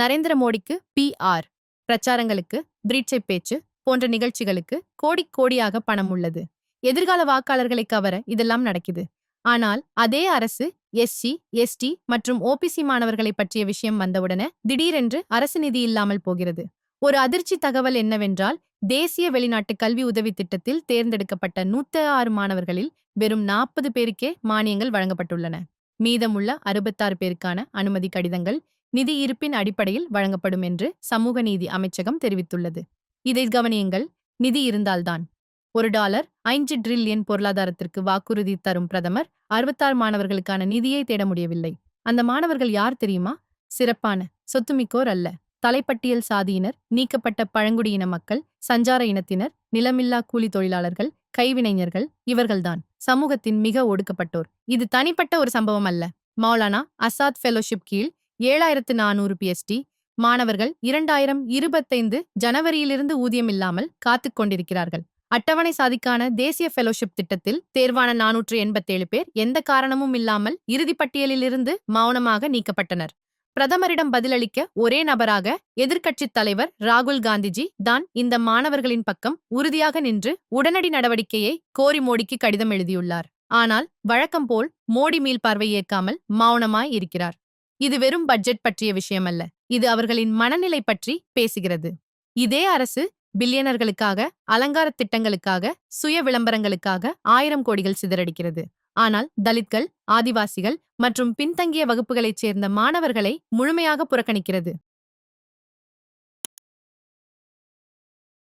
நரேந்திர மோடிக்கு பிஆர் பிரச்சாரங்களுக்கு பிரீட்சை பேச்சு போன்ற நிகழ்ச்சிகளுக்கு கோடி கோடியாக பணம் உள்ளது. எதிர்கால வாக்காளர்களை கவர இதெல்லாம் நடக்குது. ஆனால் அதே அரசு எஸ்சி எஸ்டி மற்றும் ஓபிசி மாணவர்களை பற்றிய விஷயம் வந்தவுடனே திடீரென்று அரசு நிதி இல்லாமல் போகிறது. ஒரு அதிர்ச்சி தகவல் என்னவென்றால் தேசிய வெளிநாட்டு கல்வி உதவி திட்டத்தில் தேர்ந்தெடுக்கப்பட்ட நூத்தி ஆறு மாணவர்களில் வெறும் நாற்பது பேருக்கே மானியங்கள் வழங்கப்பட்டுள்ளன. மீதமுள்ள அறுபத்தாறு பேருக்கான அனுமதி கடிதங்கள் நிதி இருப்பின் அடிப்படையில் வழங்கப்படும் என்று சமூக நீதி அமைச்சகம் தெரிவித்துள்ளது. இதை கவனியுங்கள் நிதி இருந்தால்தான். ஒரு டாலர் ஐந்து ட்ரில்லியன் பொருளாதாரத்திற்கு வாக்குறுதி தரும் பிரதமர் அறுபத்தாறு மாணவர்களுக்கான நிதியை தேட முடியவில்லை. அந்த மாணவர்கள் யார் தெரியுமா? சிறப்பான சொத்துமிக்கோர் அல்ல. தலைப்பட்டியல் சாதியினர் நீக்கப்பட்ட பழங்குடியின மக்கள் சஞ்சார இனத்தினர் நிலமில்லா கூலி தொழிலாளர்கள் கைவினைஞர்கள் இவர்கள்தான். சமூகத்தின் மிக ஒடுக்கப்பட்டோர். இது தனிப்பட்ட ஒரு சம்பவம் அல்ல. மௌலானா அசாத் ஃபெலோஷிப் கீழ் ஏழாயிரத்து நானூறு பிஎஸ்டி மாணவர்கள் இரண்டாயிரம் இருபத்தைந்து ஜனவரியிலிருந்து ஊதியம் இல்லாமல் காத்துக் கொண்டிருக்கிறார்கள். அட்டவணை சாதிக்கான தேசிய ஃபெலோஷிப் திட்டத்தில் தேர்வான நானூற்று எண்பத்தேழு பேர் எந்த காரணமும் இல்லாமல் இறுதிப் பட்டியலிலிருந்து மௌனமாக நீக்கப்பட்டனர். பிரதமரிடம் பதிலளிக்க ஒரே நபராக எதிர்க்கட்சித் தலைவர் ராகுல் காந்திஜி தான் இந்த மாணவர்களின் பக்கம் உறுதியாக நின்று உடனடி நடவடிக்கையை கோரி மோடிக்கு கடிதம் எழுதியுள்ளார். ஆனால் வழக்கம் போல் மோடி மீள் பார்வை ஏற்காமல் மௌனமாய் இருக்கிறார். இது வெறும் பட்ஜெட் பற்றிய விஷயமல்ல. இது அவர்களின் மனநிலை பற்றி பேசுகிறது. இதே அரசு பில்லியனர்களுக்காக அலங்கார திட்டங்களுக்காக சுய விளம்பரங்களுக்காக ஆயிரம் கோடிகள் சிதறடிக்கிறது. ஆனால் தலித்கள் ஆதிவாசிகள் மற்றும் பின்தங்கிய வகுப்புகளைச் சேர்ந்த மாணவர்களை முழுமையாக புறக்கணிக்கிறது.